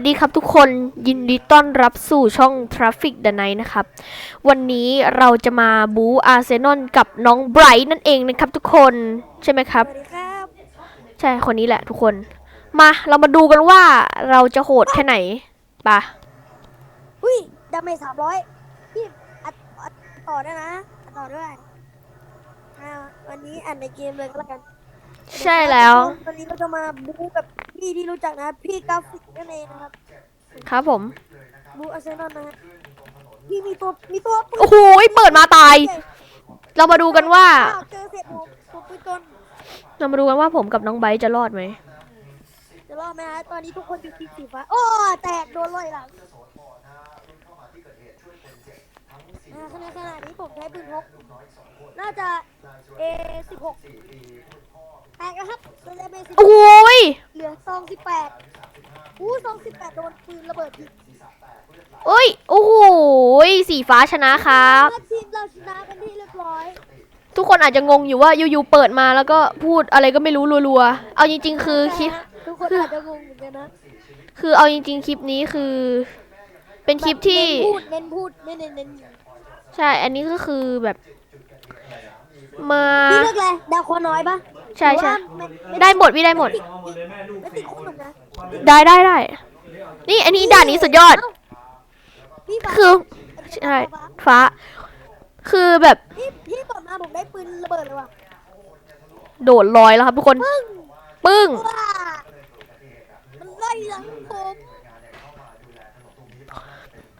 วัสดีครับทุกคนยินดีต้อนรับสู่ช่อง Traffic the Night นะครับ วันนี้เราจะมาบูอาร์เซนอลกับน้องไบรท์นั่นเองนะครับทุกคนใช่ไหมครับสวัสดีครับใช่คนนี้แหละทุกคน มาเรามาดูกันว่าเราจะโหดแค่ไหนปะอุ้ยดาเมจสามร้อยพี่อัดอัดต่อได้นะอัดต่อด้วยอ่าวันนี้อ่านในเกมเลยก็แล้วกัน ใช่แล้ว วันนี้เราจะมาบูกับพี่ที่รู้จักนะ พี่กราฟิกนั่นเองนะครับ ครับผม บูอาร์เซนอลนะฮะพี่มีตัวมีตัวปืนโอ้โหเปิดมาตาย เรามาดูกันว่าอ้เจอเสร็จผมผมปืนกลเรามาดูกันว่าผมกับน้องไบรท์จะรอดไหมจะรอดไหมฮะตอนนี้ทุกคนอยู่ทีมสีฟ้าโอ้แตกโดนลอยหลังอ่าขณะขณะนี้ผมใช้ปืนพกน่าจะ A สิบหก แตกนะครับดาเมจสิบโอ้ยเหลือซองสิบแปดอู้ซองสิบแปดโดนปืนระเบิดทิ้งโอ้ย โอ้โหสีฟ้าชนะครับถ้าทีมเราชนะกันที่เรียบร้อย ทุกคนอาจจะงงอยู่ว่าอยู่ๆเปิดมาแล้วก็พูดอะไรก็ไม่รู้รัวๆ เอาจริง ๆ คือคลิป ทุกคนอาจจะงงเหมือนกันนะคือเอาจริง ๆ คลิปนี้คือ เป็นคลิปที่ เน้นพูดเน้นพูดเน้นเน้นเน้นใช่ อันนี้ก็คือแบบ มา พี่เลือกอะไรดาวคอน้อยปะ ใช่ใช่หรือว่าไม่ได้หมดพี่ได้หมด ไม่ติดคุกหรอกนะได้ได้ได้ นี่อันนี้ด่านนี้สุดยอดเอ้าพี่ฟ้าคือใช่ฟ้า คือแบบพี่พี่บอกมาผมได้ปืนระเบิดเลยว่ะโดดลอยแล้วครับทุกคน ปึ้งปึ้ง ว้ามันไล่หลังผม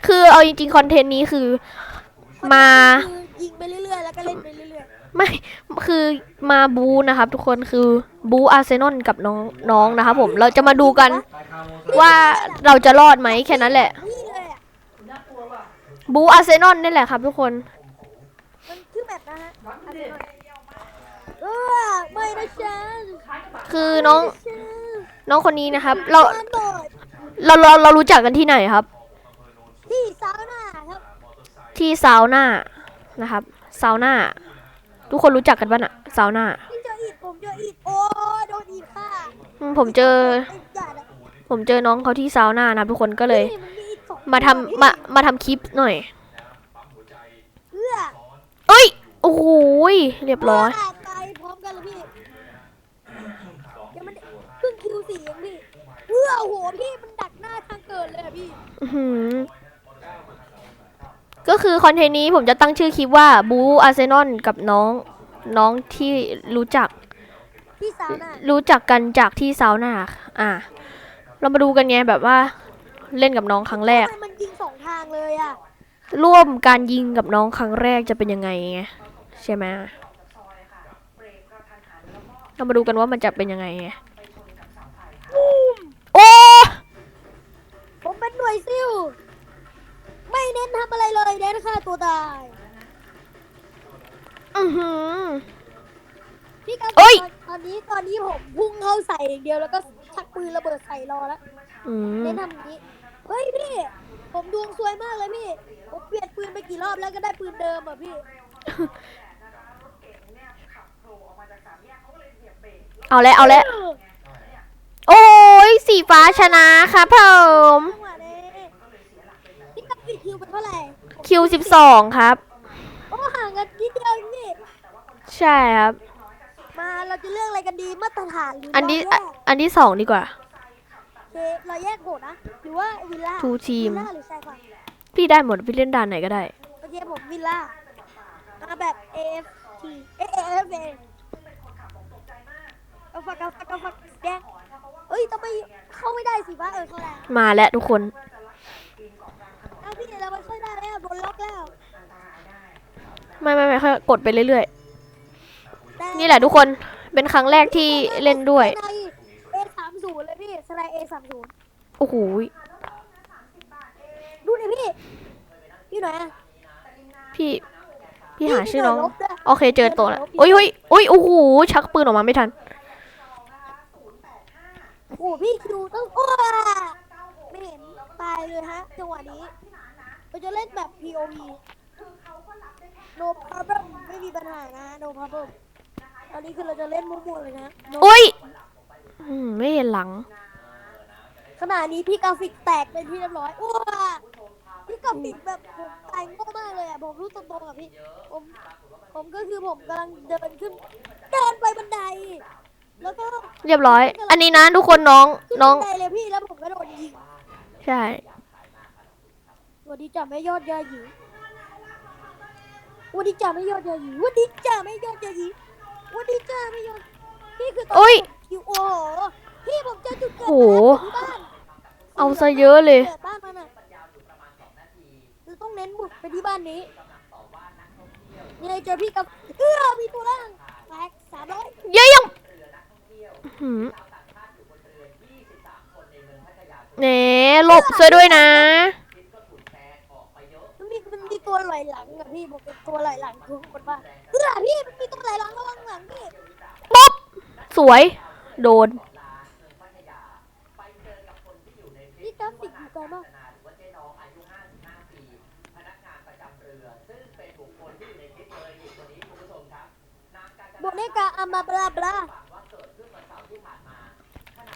คือเอาจริงๆคอนเทนต์นี้คือมาคือยิงไปเรื่อยๆแล้วก็เล่นไปเรื่อย ไม่คือมาบูนะครับ ทุกคนคือบูอาร์เซนอลกับน้องน้องนะครับผมเราจะมาดูกันว่าเราจะรอดไหมแค่นั้นแหละๆนี่เลยอะบูอาร์เซนอลนี่แหละครับ ทุกคนมันชื่อแบบนะฮะเออไม่นะฉันคือน้องฉันน้องคนนี้นะครับ เราฉันโดดเราเราเรารู้จักกันที่ไหนครับ ที่ซาวน่าครับที่ซาวน่านะครับซาวน่า ทุกคนรู้จักกันปะน่ะซาวน่าพี่เจออีกผมเจออีกโอ้โดนอีกค่ะอืมผมเจอไอ้จ่าน่ะผมเจอน้องเขาที่ซาวน่านะครับทุกคนก็เลยนี่มันมีอีกสองมาทำมามาทำคลิปหน่อยเพื่อเอ้ยโอ้โหยเรียบร้อยว่าตายพร้อมกันเลยพี่ยังมันเพิ่งคิวสี่เองพี่เพื่อโอ้โหพี่มันดักหน้าทางเกิดเลยอะพี่อื้อหือ ก็คือคอนเทนต์นี้ผมจะตั้งชื่อคลิปว่าบูอาร์เซนอลกับน้องน้องที่รู้จักที่ซาวน่ารู้จักกันจากที่ซาวน่าอะ เรามาดูกันไงแบบว่าเล่นกับน้องครั้งแรก ทำไมมันยิงสองทางเลยอะร่วมการยิงกับน้องครั้งแรกจะเป็นยังไงไงใช่ไหมเรามาดูกันว่ามันจะเป็นยังไงไงโอ้ ผมเป็นหน่วยซิล ไม่เน้นทำอะไรเลยเน้นฆ่าตัวตายอือหือ พี่กันเอ้ย ตอนนี้ตอนนี้ผมพุ่งเข้าใส่อย่างเดียวแล้วก็ชักปืนระเบิดใส่รอแล้วอืมเน้นทำอย่างนี้เฮ้ยพี่ ผมดวงซวยมากเลยพี่ ผมเปลี่ยนปืนไปกี่รอบแล้วก็ได้ปืนเดิมอะพี่ เอาแล้วเอาแล้วโอ้ยสีฟ้าชนะครับผม จังหวะ นี้พี่กับพี่คิวเป็นเท่าไหร่คิวสิบสองครับ โอ้ห่างกันนิดเดียวเองพี่ ใช่ครับ มาเราจะเลือกอะไรกันดีมาตรฐานหรืออันนี้เราแยอะกอันที่สองดีกว่าโอเคเราแยกโหดนะ หรือว่าวิลล่า Two team วิลล่าหรือชายฝั่งพี่ได้หมดพี่เล่นด่านไหนก็ได้ โอเคผมวิลล่ามาแบบ AFT เอ AFA เอาฝักเอาฝักเอาฝักแดงเอ้ยทำไมเข้าไม่ได้สิวะเออเข้าแล้วมาแล้วทุกคน เอาพี่เราไม่ค่อยได้แล้วโดนล็อกแล้ว ไม่ไม่ไม่ค่อยกดไปเรื่อยแต่ๆนี่แหละทุกคนเป็นครั้งแรกที่เล่นด้วยใน A30 เลยพี่สไลด์ A30 โอ้โหดูดิพี่พี่ไหนอะพี่พี่หาชื่อน้องพี่หน่วยรบด้วยโอเคเจอตัวแล้วโอ้ยโอ้ยโอ้ยโอ้โหชักปืนออกมาไม่ทัน โอ้โหพี่คิวต้องอ้วไม่เห็นตายเลยฮะจังหวะนี้เราจะเล่นแบบ POV no problem ไม่มีปัญหานะ no problem ตอนนี้คือเราจะเล่นมั่วๆเลยนะ No อุ้ยอืมไม่เห็นหลัง ขณะนี้พี่กราฟิกแตกเป็นที่เรียบร้อยอ้วพี่กราฟิกแบบผมตายโง่มากเลยอะผมรู้ตรงๆอะพี่ผมผมก็คือผมกำลังเดินขึ้นเดินไปบันได แล้วก็เรียบร้อย อันนี้นะทุกคนน้องขึ้นน้บัองนไดเลยพี่แล้วผมก็โดนยิงใช่ สวัสดีจ่าไม่ยอดยาหยีส วัสดีจ่าไม่ยอดยาหยีสวัสดีจ่าไม่ยอดยาหยีสวัสดีจ่าไม่ยอดพี่คือตอนโอ้ยอยู่โอ้โหพี่ผมเจอจุดเกิดโห ที่บ้านเอาซะเยอะเลย กิดบ้านมันอะคือต้องเน้นบุกไปที่บ้านนี้ยังไงเจอพี่กับเอื้อมีตัวล่างแม็กสามร้อยเย้ยังหืมเน่หลบซะด้วยนะมันมีมันมี ตัวไหลหลังอะพี่ผมเป็นตัวไหลหลังคือคนบ้านเอื้อพี่มันมีตัวไหลหลังระวังหลังพี่ป๊บสวย โดนนี่กราฟิกอยู่ไกลมากโบเนกาอามาบลาบลา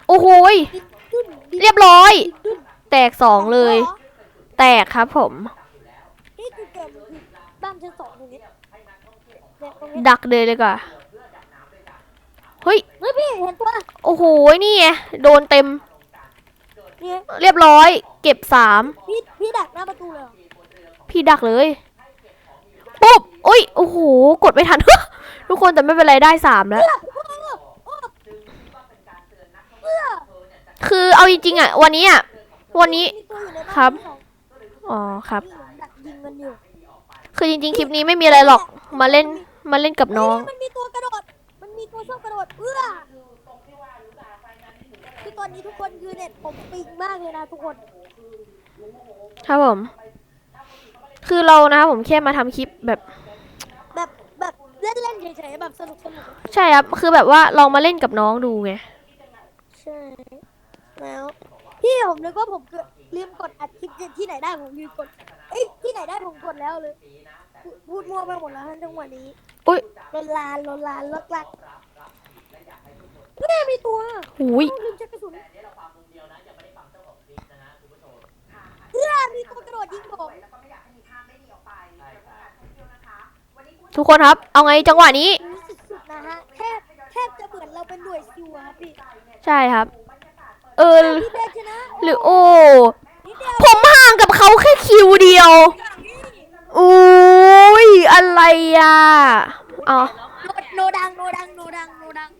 โอ้โหยดิดดุนดิดเรียบร้อยดุนแตกสองเลย แตกครับผม นี่คือเกิดมันคือบ้านชั้นสองตรงนี้เนี่ยตรงนี้ดักเลยเลยกว่าเฮ้ย เฮ้ยพี่เห็นตัวโอ้โหยนี่ไงโดนเต็ม เนี่ยเรียบร้อย เก็บสาม พี่พี่ดักหน้าประตูเลยเหรอพี่ดักเลย ปุ๊บอุ้ย โอ้โห กดไม่ทัน ทุกคนแต่ไม่เป็นไรได้สามแล้วเอื้อโอ้โหโอ้โหเอื้อคือเอาจริงๆอะ วันนี้อะ วันนี้ มีตัวอยู่ในานครับที่สองอ๋อครับนี่ดักยิงมันอยู่ คือจริงๆ คลิปนี้ไม่มีอะไรหรอก มาเล่น มาเล่นกับน้องเฮ้ยมันมีตัวกระโดด มันมีตัวชอบกระโดด เอื้อคือตอนนี้ทุกคนคือเน็ตผมปิงมากเลยนะทุกคน ครับผม คือเรานะครับผมแค่มาทำคลิปแบบ แบบแบบเล่นเล่นๆเฉยๆแบบสนุกสนุกใช่ครับ คือแบบว่าลองมาเล่นกับน้องดูไง ใช่ แล้ว พี่ผมนึกว่าผมเกิดลืมกดอัดคลิปที่ไหนได้ผมลืมกดเอ้ย ที่ไหนได้ผมกดแล้วเลย พูดพูดมั่วไปหมดแล้วทั้งจังหวะนี้อุ้ยลนลานลนลานลดลักแม่มีตัวหูยลืมเช็คกระสุนเอื้อมีตัวกระโดดยิงผมทุกคนครับ เอาไงจังหวะนี้รู้สึกสุดนะฮะแทบแทบจะเหมือนเราเป็นหน่วยซิวอะครับพี่ใช่ครับ เออ พี่เบสชนะหรือโอ้นิดเดียวผมห่างกับเขาแค่คิวเดียว อุ้ยอะไรอะอ๋อโนดังโนดังโนดังโนดัง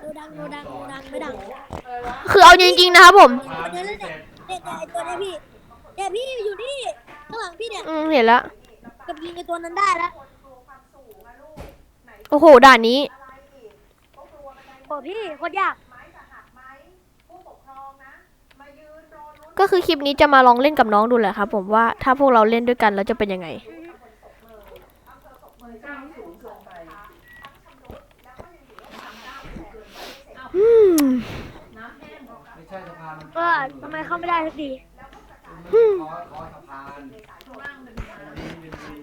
โนดังโนดังโนดังไม่ดังคือเอาจริงๆนะครับผมเดี๋ยวเดี๋ยวเดี๋ยวเดี๋ยวไอตัวเนี้ยพี่เดี๋ยวพี่อยู่นี่ข้างหลังพี่เนี่ยอืมเห็นแล้วกับยิงไอตัวนั้นได้แล้วโอ้โหด่านนี้โอ้พี่โคตรยาก ก็คือคลิปนี้จะมาลองเล่นกับน้องดูแหละครับ ผมว่าถ้าพวกเราเล่นด้วยกันแล้วจะเป็นยังไง อืมไม่ใช่สะพานมันก็ทำไมเข้าไม่ได้สักทีอืมขอขอสะพาน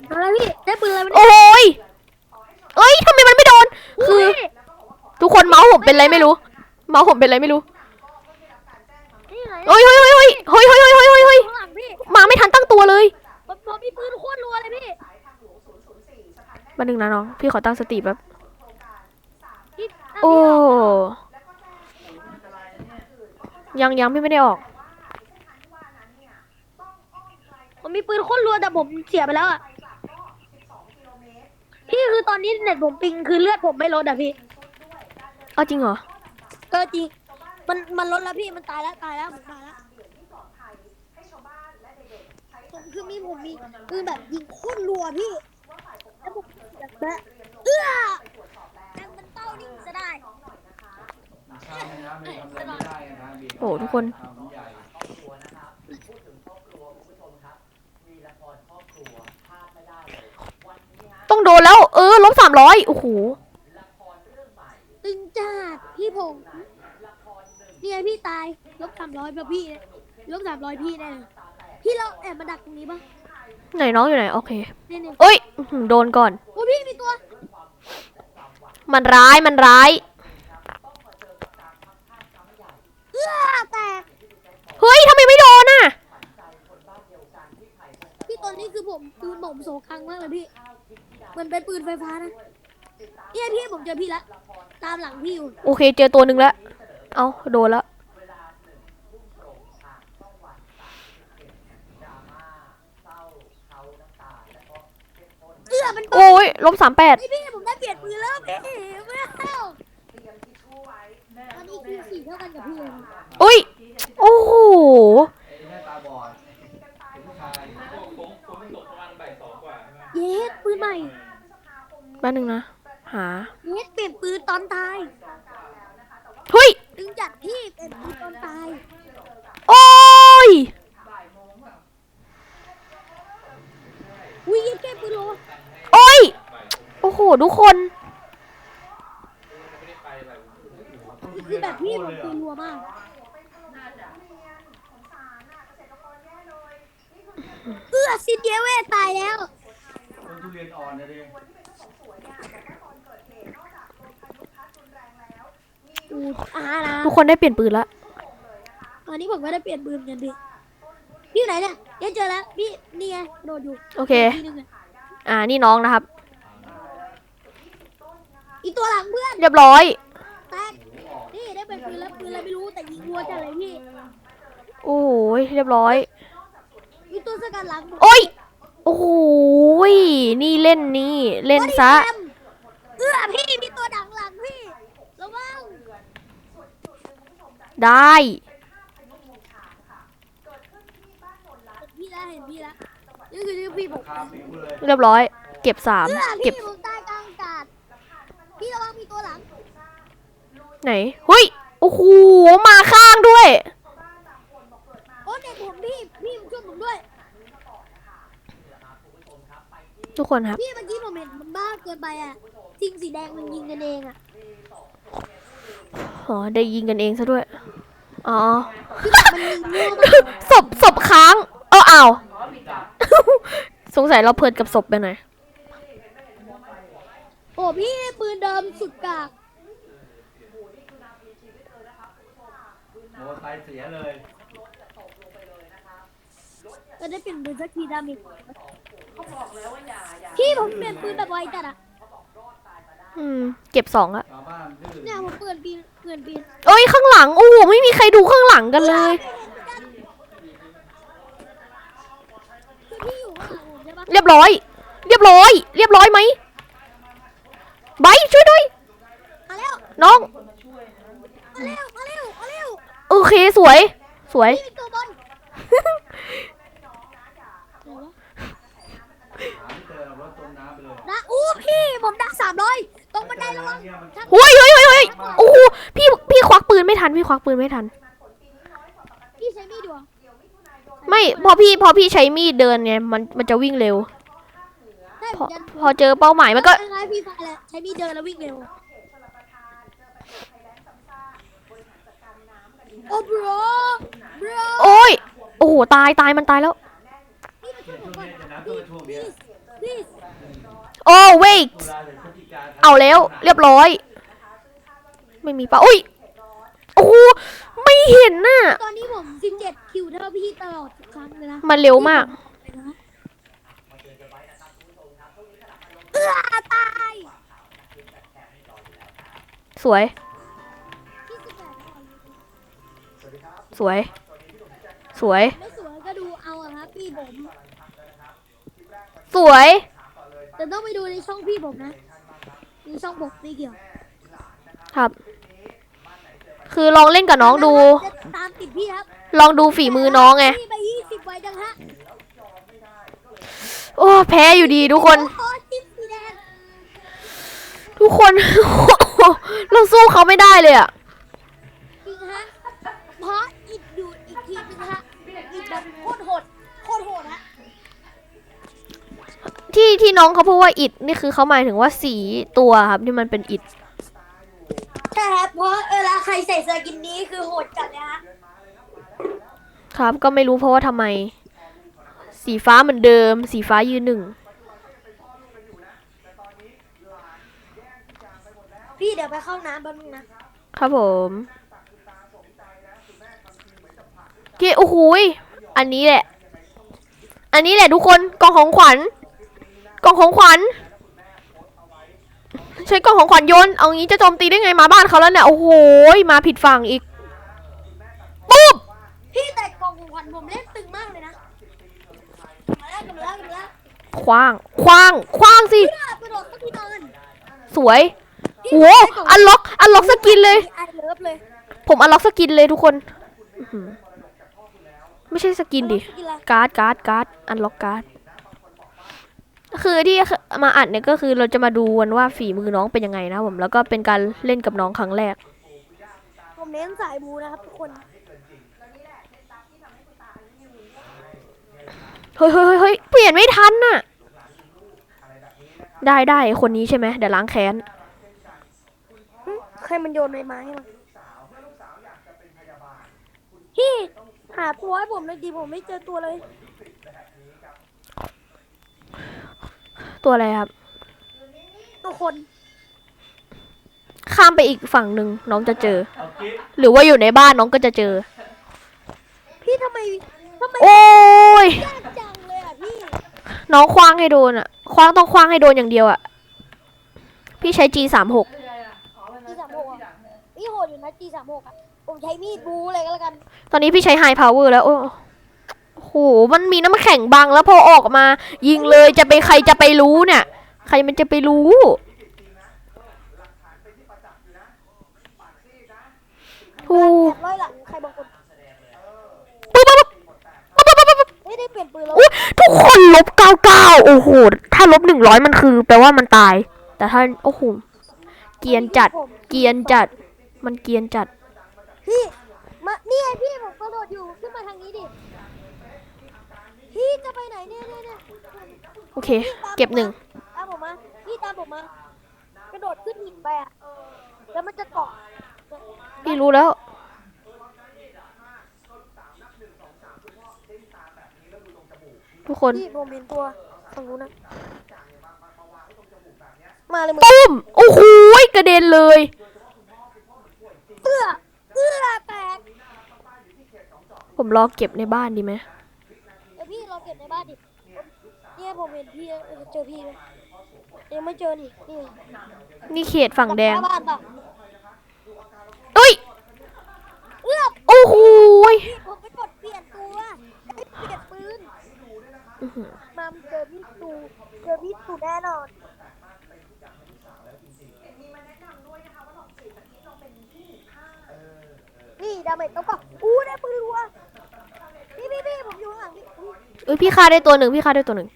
เอาละพี่ได้ปืนอะไรมันโอ้ยเอ้ยทำไมมันไม่โดน คือ ทุกคนเมาส์ผมเป็นไรไม่รู้ เมาส์ผมเป็นไรไม่รู้นี่ไง เฮ้ยเฮ้ยเฮ้ยเฮ้ยเฮ้ยเฮ้ยเฮ้ยเฮ้ยเฮ้ยข้างหลังพี่มาไม่ทันตั้งตัวเลยผมผมมีปืนโคตรรัวเลยพี่มาหนึ่งนะน้อง พี่ขอตั้งสติแป๊บพี่โอ้ยังยังพี่ไม่ได้ออก ผมมีปืนโคตรรัวแต่ผมเสียไปแล้วอะพี่คือตอนนี้เน็ตผมปิงคือเลือดผมไม่ลดอะพี่ เอาจริงเหรอ เออจริง มันมันลดแล้วพี่มันตายแล้วตายแล้วผมตายแล้วผมคือมีผมมีปืนแบบยิงโคตรรัวพี่แล้วผมแบบแบบเอื้อแต่มันเต้านิ่งจะได้ใช่นะไม่ทำอะไรไม่ได้นะเบียดโอ้ทุกคนทำใหญ่ต้องโดนแล้ว เออลบสามร้อยโอ้โหตึงจัดพี่ผม เนี่ยพี่ตายลบสามร้อยแบบพี่เนี่ยลบสามร้อยพี่แน่เลยพี่เราแอบมาดักตรงนี้ปะไหนน้องอยู่ไหน โอเคเนี่ยเนี่ยเอ้ยอื้อหือโดนก่อน โอ้พี่มีตัว มันร้ายมันร้ายอื้อแตกเฮ้ยทำไมไม่โดนอะ พี่ตอนนี้คือผมปืนผมโสคังมากเลยพี่มันเป็นปืนไฟฟ้านะเนี่ยพี่ผมเจอพี่ละตามหลังพี่อยู่โอเค เจอตัวหนึ่งแล้ว เอาโดนแล้วเอื้อมันโอ้ยลบสามแปดไอพี่ผมได้เปลี่ยนปืนแล้วพี่ไม่เอาตอนนี้คือสี่เท่ากันกับพี่เลยนะอุ้ย โอ้โหไอ้แม่ตาบอดเป็นผู้ชายเยสปืนใหม่แป๊บนึงนะ หา เยสเปลี่ยนปืนตอนตายเฮ้ย ดึงจัดพี่เปลี่ยนปืนตอนตาย โอ้ยอุ้ยเย็ดแก้ปืนโลโอ้ย โอ้โห ทุกคน คือแบบพี่ผมปืนรัวมาก เอื้อซินเดียเวตายแล้ว คนทุเรียนอ่อนนะดิ อูอานะทุกคนได้เปลี่ยนปืนแล้วตอนนี้ผมก็ได้เปลี่ยนปืนกันดิพี่อยู่ไหนเนี่ยเดี๋ยวเจอแล้วพี่นี่ไงโดดอยู่โอเค ทีนึงอะอ่านี่น้องนะครับ อีกตัวหลังเพื่อนเรียบร้อย แตกนี่ได้เป็นปืนแล้วปืนอะไรไม่รู้แต่ยิงรัวจัดเลยพี่โอ้โหเรียบร้อยมีตัวสกัดหลังผมโอ้ยโอ้โหนี่เล่นนี่เล่นซะบอดี้แคมเอื้อพี่มีตัวดังหลังพี่ระวัง ได้ พี่แล้วเห็นพี่แล้วนี่คือชื่อพี่ผมคาปิวเลยเรียบร้อย เก็บสามเอื้อเก็พี่บผมตายกลางอากาศพี่ระวังมีตัวหลังไหนเฮ้ยโอ้โหมาข้างด้วย โอ้เด็กผมพี่พี่ช่วยผมด้วย ทุกคนครับ พี่เมื่อกี้ผมเห็นมันบ้าเกินไปอะจริงสีแดงมันยิงกันเองอะ อ๋อ ได้ยิงกันเองซะด้วย อ๋อพี่แบบมันยิงมั่วมากศพศพค้างเอออ้าว สงสัยเราเพลินกับศพไปหน่อย โอ้พี่ปืนเดิมสุดกากโมไซค์เสียเลยก็ได้เปลี่ยนปืนสักทีดามิกพี่ผมเปลี่ยนปืนแบบไวจัดอะ อืมเก็บสองอะชาวบ้านดื้อเนี่ยผมเปลี่ยนปีนเปลี่ยนปีนเอ้ยข้างหลังโอ้โหไม่มีใครดูข้างหลังกันเลย คือพี่อยู่ข้างหลังผมใช่ปะเรียบร้อย เรียบร้อย เรียบร้อยไหมไบร์ทช่วยด้วย มาแล้วน้อง มาเร็วมาเร็วมาเร็วโอเคสวย สวยพี่เป็นตัวบอลหาไม่เจอรถจมน้ำไปเลยนะอู้พี่ผมดักสามร้อย ตรงบันไดระวังเนี่ยมันเฮ้ยเฮ้ยเฮ้ยเฮ้ยโอ้โหพี่พี่ควักปืนไม่ทันพี่ควักปืนไม่ทัน พี่ใช้มีดดูไม่พอพี่พอพี่ใช้มีดเดินไงมันมันจะวิ่งเร็ว ได้เหพมืออนกันพอเจอเป้าหมายมันก็คล้ายๆพี่พายแหละใช้มีดเดินแล้ววิ่งเร็วโอ้ bro bro โอ้ยโอ้โหตายตายมันตายแล้วพี่มาช่วยผมก่อนจะน้ำตัวช่วงเนี้ย please please โอ้เวกตุลาถึงพฤศจิกาเอาแล้ว เรียบร้อย ไม่มีปะอุ้ยโอ้โหไม่เห็นน่ะ ตอนนี้ผม 17 คิวเท่าพี่ตลอดทุกครั้งเลยนะมันเร็วมาก เอื้อตาย สวย พี่สิบแปดก่อนสวย สวย ไม่สวยก็ดูเอาอะครับพี่ผม สวย แต่ต้องไปดูในช่องพี่ผมนะในช่องผมไม่เกี่ยวครับ คือลองเล่นกับน้องดู จะตามติดพี่ครับลองดูฝีมือน้องไง พี่ไปยี่สิบไว้จังฮะโอ้ แพ้อยู่ดีทุกคน โอ้ทิปสีแดง ทุกคน เราสู้เขาไม่ได้เลยอะ ที่ที่น้องเขาพูดว่าอิดนี่คือเขาหมายถึงว่าสีตัวครับที่มันเป็นอิดใช่ครับเพราะเวลาใครใส่เสื้อกินนี้คือโหดจัดเลยฮะครับก็ไม่รู้เพราะว่าทำไม สีฟ้าเหมือนเดิม สีฟ้ายืนหนึ่งพี่เดี๋ยวไปเข้าน้ำแป๊บนึงนะครับผมเคโอ้โหยอันนี้แหละ อันนี้แหละทุกคนกล่องของขวัญ กล่องของขวัญ ใช้กล่องของขวัญโยน เอางี้จะโจมตีได้ไงมาบ้านเขาแล้วเนี่ย โอ้โหยมาผิดฝั่งอีก ปุ๊บ พี่แต่กล่องของขวัญผมเล่นตึงมากเลยนะมาแล้วกันมาแล้วกันมาแล้วคว้าง คว้าง คว้างสิ พี่กระโดดก็พี่นอนสวย โอ้โห อันล็อก อันล็อกสกินเลยไอเลิฟเลยผมอันล็อกสกินเลยทุกคนอื้อหือไม่ใช่สกินดิกินอะไรการ์ดการ์ดการ์ดอันล็อกการ์ด คือที่มาอัดเนี่ยก็คือเราจะมาดูกันว่าฝีมือน้องเป็นยังไงนะผมแล้วก็เป็นการเล่นกับน้องครั้งแรก ผมเน้นสายบูนะครับทุกคน เฮ้ยเฮ้ยเฮ้ยเฮ้ยเปลี่ยนไม่ทันน่ะ ได้ได้คนนี้ใช่ไหมเดี๋ยวล้างแค้นหึใครมันโยนใบไม้ให้มาพี่หาตัวให้ผมเลยดีผมไม่เจอตัวเลย ตัวอะไรครับ ตัวคน ข้ามไปอีกฝั่งหนึ่งน้องจะเจอเอากิ๊บหรือว่าอยู่ในบ้านน้องก็จะเจอ พี่ทำไมทำไมโอ้ยยากจังเลยอะพี่ น้องคว้างให้โดนอะ คว้างต้องคว้างให้โดนอย่างเดียวอะ พี่ใช้ G สามหกจีสามหกอะพี่โหดอยู่นะจีสามหกอะผมใช้มีดบูเลยก็แล้วกัน ตอนนี้พี่ใช้ High Power แล้วโอ้ โห มันมีน้ำแข็งบังแล้วพอออกมา ยิงเลยจะไปใครจะไปรู้เนี่ย ใครมันจะไปรู้โอ้แอบร้อยหลังใครบางคนปุ๊บปุ๊บปุ๊บปุ๊บปุ๊บปุ๊บไม่ได้เปลี่ยนปืนแล้วอุ๊ยทุกคนลบเก้าเก้าโอ้โห ถ้าลบหนึ่งร้อยมันคือแปลว่ามันตาย แต่ถ้าโอ้โห เกรียนจัด เกรียนจัด มันเกรียนจัด พี่มานี่ไงพี่ผมกระโดดอยู่ขึ้นมาทางนี้ดิ พี่จะไปไหนเนี่ยเนี่ยเนี่ยโอเค เก็บหนึ่งตามผมมาพี่ตามผมมากระโดดขึ้นหินไปอะแล้วมันจะเกาะพี่รู้แล้ว ทุกคนพี่ผมเห็นตัวฝั่งนู้นนะมาเลยมึงตุ้มโอ้โหกระเด็นเลยเอื้อเอื้อแตกผมรอเก็บในบ้านดีไหม เดี๋ยวพี่เราเก็บในบ้านดิ เนี่ยผมเห็นพี่เออเจอพี่เลยยังไม่เจอนี่ นี่นี่เขตฝั่งแดง หน้าบ้านปะอุ้ย เอื้อโอ้โหยพี่ผมไปกดเปลี่ยนตัวให้เปลี่ยนปืน อื้อหือมาเจอพี่ตูเจอพี่ตูแน่นอนนี่ดาเมจต้องปะอู้ได้ปืนรัวพี่พี่พี่ผมอยู่ข้างหลังพี่พี่ เอ้ยพี่ฆ่าได้ตัวหนึ่งพี่ฆ่าได้ตัวหนึ่ง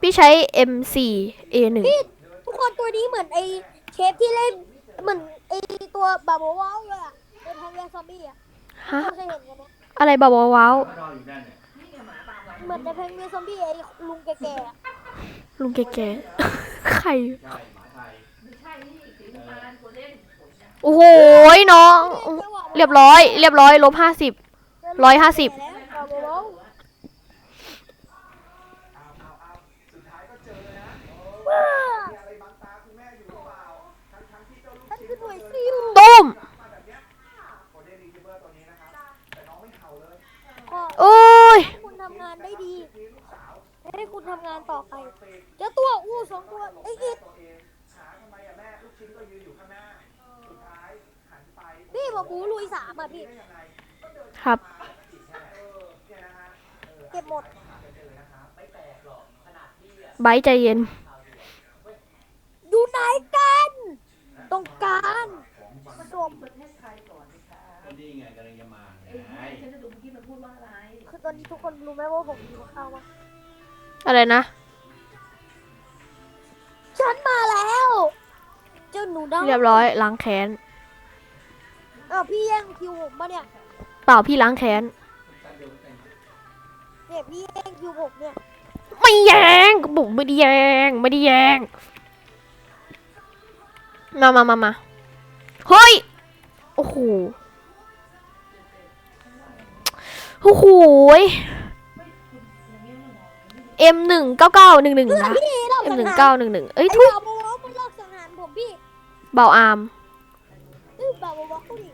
พี่ใช้ M4 A1 พี่ทุกคนตัวนี้เหมือนไอ้เชฟที่เล่นเหมือนไอ้ตัวบาโบว้าวเลยอะเป็นทางแยกซอมบี้อะฮะเคยเห็นกันไหมอะไรบ้าวว้าวนอนอยู่นั่นเนี่ยเหมือนในเพลงเวซอมบี้ไอ้ลุงแก่ๆอะลุงแก่ๆใคร ใช่หมาไทย โอ้โหน้อง เรียบร้อย เรียบร้อยลบห้าสิบร้อยห้าสิบตุ้มโอ้ยคุณทำงานได้ดี ให้คุณทำงานต่อไปเจ้าตัวอู้สองตัวไอ้อิด พี่บอกบูลุยสามอะพี่ ครับ เก็บหมด ไบร์ทใจเย็น อยู่ไหนกัน ตรงกลางสมนี่ไงกำลังจะมาไงคือตอนนี้ทุกคนรู้ไหมว่าผมอยู่ข้าววะอะไรนะ ฉันมาแล้ว เจ้าหนูดำเรียบร้อยล้างแค้น อ้าวพี่แย่งคิวผมปะเนี่ยเปล่าพี่ล้างแค้นเนี่ยพี่แย่งคิวผมเนี่ยไม่แยงก็บอกไม่ได้แยงไม่ได้แยงมามามามาเฮ้ยโอ้โหโอ้โหเอ็มหนึ่งเก้าเก้าหนึ่งหนึ่งเพื่อนะพี่เราเอ็มสังหนึ่งหารเก้าหนึ่งหนึ่งเอ้ยไอ้ทุยบ่าวบอกว่ามันลอกสังหารผมพี่เบาอาร์มเอ้ยบ่าวบอกว่าเ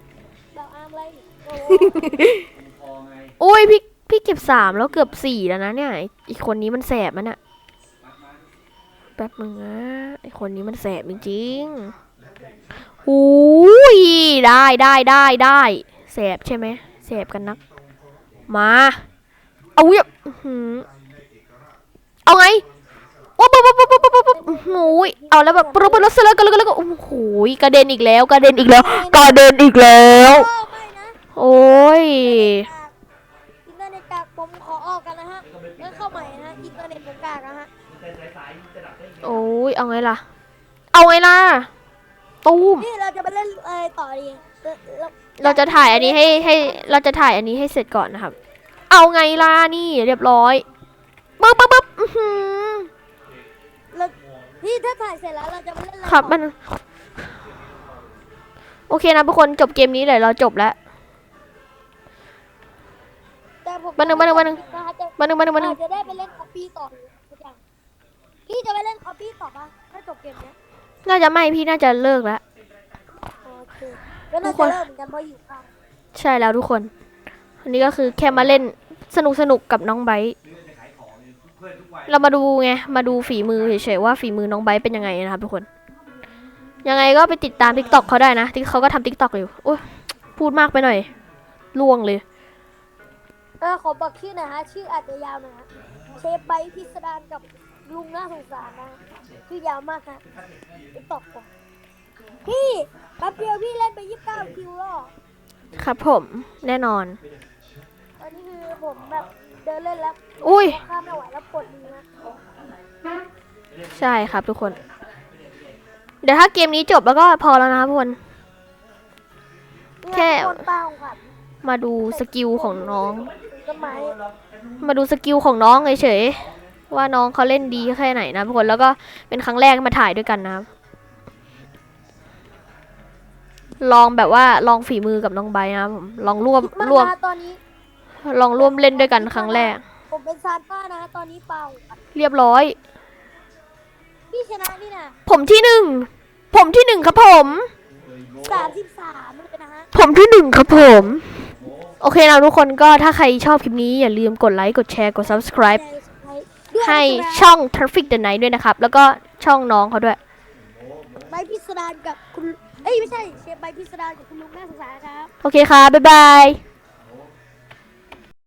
ขาดิโอ้โหคอไงอุ้ยพี่พี่เก็บสามแล้วเกือบสี่แล้วนะเนี่ยอีกคนนี้มันแสบมันอะแป๊บนึงนะไอคนนี้มันแสบจริงๆหูยได้ได้ได้ได้แสบใช่ไหมแสบกันนัก มาเอาอย่าอื้อหือเอาไงโอ้ปุ๊บบบบบบโอ้โหยเอาแล้วแบบปุ๊บปุ๊บแล้วเสร็จแล้วก็แล้วก็แล้วก็โอ้โหกระเด็นอีกแล้วกระเด็นอีกแล้วกระเด็นอีกแล้ว โอ้ไม่นะโอ้ย อินเทอร์เน็ตกากผมขอออกกันนะฮะแล้วเข้าใหม่นะฮะอินเทอร์เน็ตผมกากนะฮะโอ้ย เอาไงล่ะ เอาไงล่ะ ตูม นี่เราจะไปเล่นอะไรต่อดีเอ่อเราเราจะถ่ายอันนี้ให้ให้เราจะถ่ายอันนี้ให้เสร็จก่อนนะครับ เอาไงล่ะนี่เรียบร้อยปึ๊บปึ๊บปึ๊บอื้อหือเราพี่ถ้าถ่ายเสร็จแล้วเราจะไปเล่นอะไรครับต่อ มัน โอเคนะทุกคนจบเกมนี้เลยเราจบแล้วแต่ ผมมาหนึ่งมาหนึ่งมาหนึ่งนะคะจะมาหนึ่งมาหนึ่งมาหนึ่งอาจจะได้ไปเล่นคอปปี้ต่อทุกอย่างพี่จะไปเล่นคอปปี้ต่อปะถ้าจบเกมเนี้ยน่าจะไม่พี่น่าจะเลิกแล้วโอเคก็น่าทุกคจะนเริ่มเหมือนกันเพราะอยู่ข้างใช่แล้วทุกคน อันนี้ก็คือแค่มาเล่นสนุกสนุกกับน้องไบร์ทเรื่องจะขายของเนี่ยเพื่อนทุกวัยเรามาดูไง มาดูฝีมือเฉยๆว่าฝีมือน้องไบร์ทเป็นยังไงนะครับทุกคน ยังไงก็ไปติดตาม t ิ k t o k เขาได้นะที่เขาก็ทำ t ิ k t o k อยู่โอ้ยพูดมากไปหน่อยล่วงเลย เออขอบอกชื่อหน่อยฮะ ชื่ออาจจะยาวหน่อยฮะเชฟไบท์พิสดารกับลุงน่าสงสารนะชื่อยาวมากฮะติ๊กตอกผมพี่แป๊บเดียวพี่เล่นไปยี่สิบเก้าคิวแล้วครับผมแน่นอน ตอนนี้คือผมแบบเดินเล่นแล้วอุ้ยข้ามไม่ไหวแล้วปวดมือนะใช่ครับทุกคน เดี๋ยวถ้าเกมนี้จบแล้วก็พอแล้วนะครับทุกคนแค่คนป้าของขันมาดูสกิลของน้องต้นไม้มาดูสกิลของน้องเฉยๆว่าน้องเขาเล่นดีแค่ไหนนะทุกคนแล้วก็เป็นครั้งแรกมาถ่ายด้วยกันนะครับลองแบบว่าลองฝีมือกับน้องไบร์ทนะครับผมลองร่วมคิดมากร่วมนะตอนนี้ ลองร่วมเล่นด้วยกันครั้งแรก ผมเป็นซานต้านะตอนนี้เปล่าเรียบร้อยพี่ชนะนี่นะผมที่หนึ่งผมที่หนึ่งครับผมสามสิบสามเลยนะฮะผมที่หนึ่งครับผม โอเคนะทุกคนก็ถ้าใครชอบคลิปนี้อย่าลืมกดไลค์กดแชร์กด subscribe ให้ช่ช่อง Traffic the Night ด้วยนะครับ แล้วก็ช่องน้องเขาด้วย ใบพิสดารกับคุณ เอ้ยไม่ใช่เชฟใบพิสดารกับคุณลุงน่าสงสารครับ โอเคค่ะ บ๊ายบาย